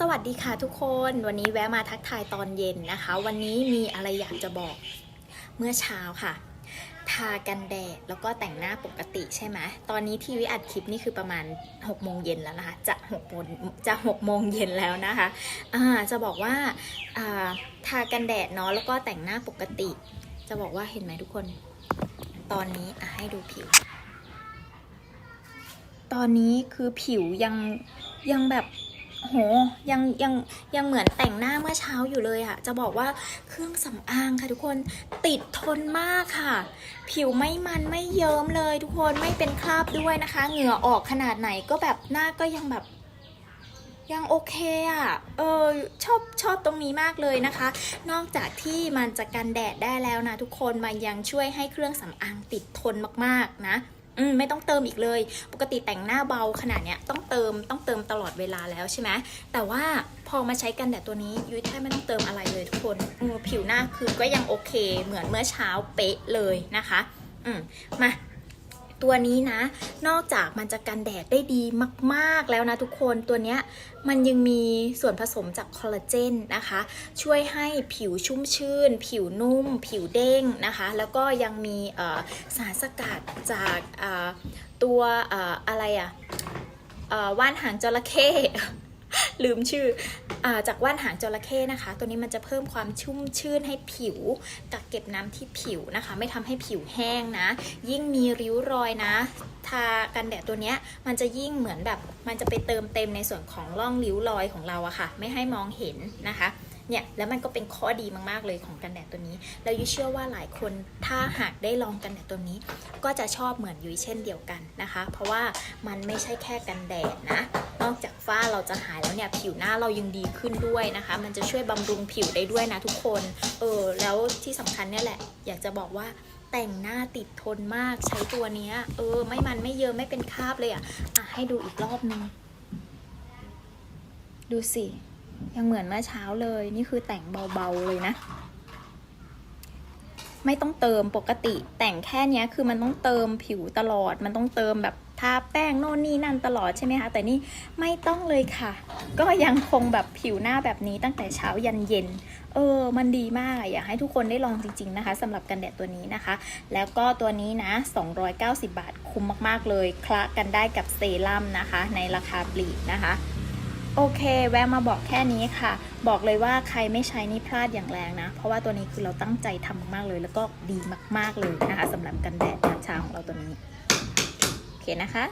สวัสดีค่ะทุกคนวันนี้แวะมาทักทายตอนเย็นนะคะ วันนี้มีอะไรอยากจะบอกเมื่อเช้าค่ะ ทากันแดดแล้วก็แต่งหน้าปกติใช่ไหมตอนนี้ที่วิอัดคลิปนี่คือประมาณ6โมงเย็นแล้วนะคะ จะ6โมงจะ6โมงเย็นแล้วนะคะอ่าจะบอกว่าทากันแดดเนาะแล้วก็แต่งหน้าปกติ จะบอกว่าเห็นไหมทุกคน ตอนนี้ให้ดูผิว ตอนนี้คือผิวยังยังแบบ โหยังยังยังเหมือนแต่งหน้าเมื่อเช้าอยู่เลยอะจะบอกว่าเครื่องสำอางค่ะทุกคนติดทนมากค่ะ ผิวไม่มันไม่เยิ้มเลยทุกคนไม่เป็นคราบด้วยนะคะ เหงื่อออกขนาดไหนก็แบบหน้าก็ยังแบบยังโอเคอะเออชอบชอบตรงนี้มากเลยนะคะ นอกจากที่มันจะกันแดดได้แล้วนะทุกคนมันยังช่วยให้เครื่องสำอางติดทนมากๆนะ อืมไม่ต้องเติมอีกเลย ปกติแต่งหน้าเบาขนาดเนี้ยต้องเติมต้องเติมตลอดเวลาแล้วใช่ไหมแต่ว่าพอมาใช้กันแดดตัวนี้ยุ้ยแทบไม่ต้องเติมอะไรเลยทุกคนผิวหน้าคือก็ยังโอเค เหมือนเมื่อเช้าเป๊ะเลยนะคะ อืมมา ตัวนี้นะ นอกจากมันจะกันแดดได้ดีมาก ๆ แล้วนะทุกคนตัวเนี้ยมันยังมีส่วนผสมจากคอลลาเจนนะคะ ช่วยให้ผิวชุ่มชื่น ผิวนุ่ม ผิวเด้งนะคะ แล้วก็ยังมีสารสกัดจากตัวออะไรอะเอ่อว่านหางจระเข้ลืมชื่อ จากว่านหางจระเข้นะคะ ตัวนี้มันจะเพิ่มความชุ่มชื่นให้ผิว กักเก็บน้ำที่ผิวนะคะ ไม่ทำให้ผิวแห้งนะ ยิ่งมีริ้วรอยนะ ทากันแดดตัวเนี้ยมันจะยิ่งเหมือนแบบมันจะไปเติมเต็มในส่วนของร่องริ้วรอยของเราอะค่ะ ไม่ให้มองเห็นนะคะ เนี่ยแล้วมันก็เป็นข้อดีมากๆเลยของกันแดดตัวนี้แล้วยุ้ยเชื่อว่าหลายคนถ้าหากได้ลองกันแดดตัวนี้ ก็จะชอบเหมือนยุ้ยเช่นเดียวกันนะคะ เพราะว่ามันไม่ใช่แค่กันแดดนะ นอกจากฝ้าเราจะหายแล้วเนี่ยผิวหน้าเรายังดีขึ้นด้วยนะคะ มันจะช่วยบำรุงผิวได้ด้วยนะทุกคนเออแล้วที่สำคัญเนี่ยแหละ อยากจะบอกว่าแต่งหน้าติดทนมากใช้ตัวนี้เออ ไม่มันไม่เยอะไม่เป็นคราบเลยอะอะให้ดูอีกรอบนึง ดูสิ ยังเหมือนเมื่อเช้าเลยนี่คือแต่งเบาๆเลยนะ ไม่ต้องเติมปกติ แต่งแค่นี้คือมันต้องเติมผิวตลอด มันต้องเติมแบบทาแป้งโน่นนี่นั่นตลอดใช่ไหมคะแต่นี่ไม่ต้องเลยค่ะ ก็ยังคงแบบผิวหน้าแบบนี้ตั้งแต่เช้ายันเย็น เออ มันดีมากอะอยากให้ทุกคนได้ลองจริง ๆนะคะสำหรับกันแดดตัวนี้นะคะ แล้วก็ตัวนี้นะ 290 บาทคุ้มมากๆเลยคละกันได้กับเซรั่มนะคะ ในราคาปลีกนะคะ โอเค แวะมาบอกแค่นี้ค่ะ บอกเลยว่าใครไม่ใช้นี่พลาดอย่างแรงนะ เพราะว่าตัวนี้คือเราตั้งใจทำมากเลย แล้วก็ดีมากๆเลยนะคะสำหรับกันแดดยามเช้าของเราตัวนี้ โอเคนะคะ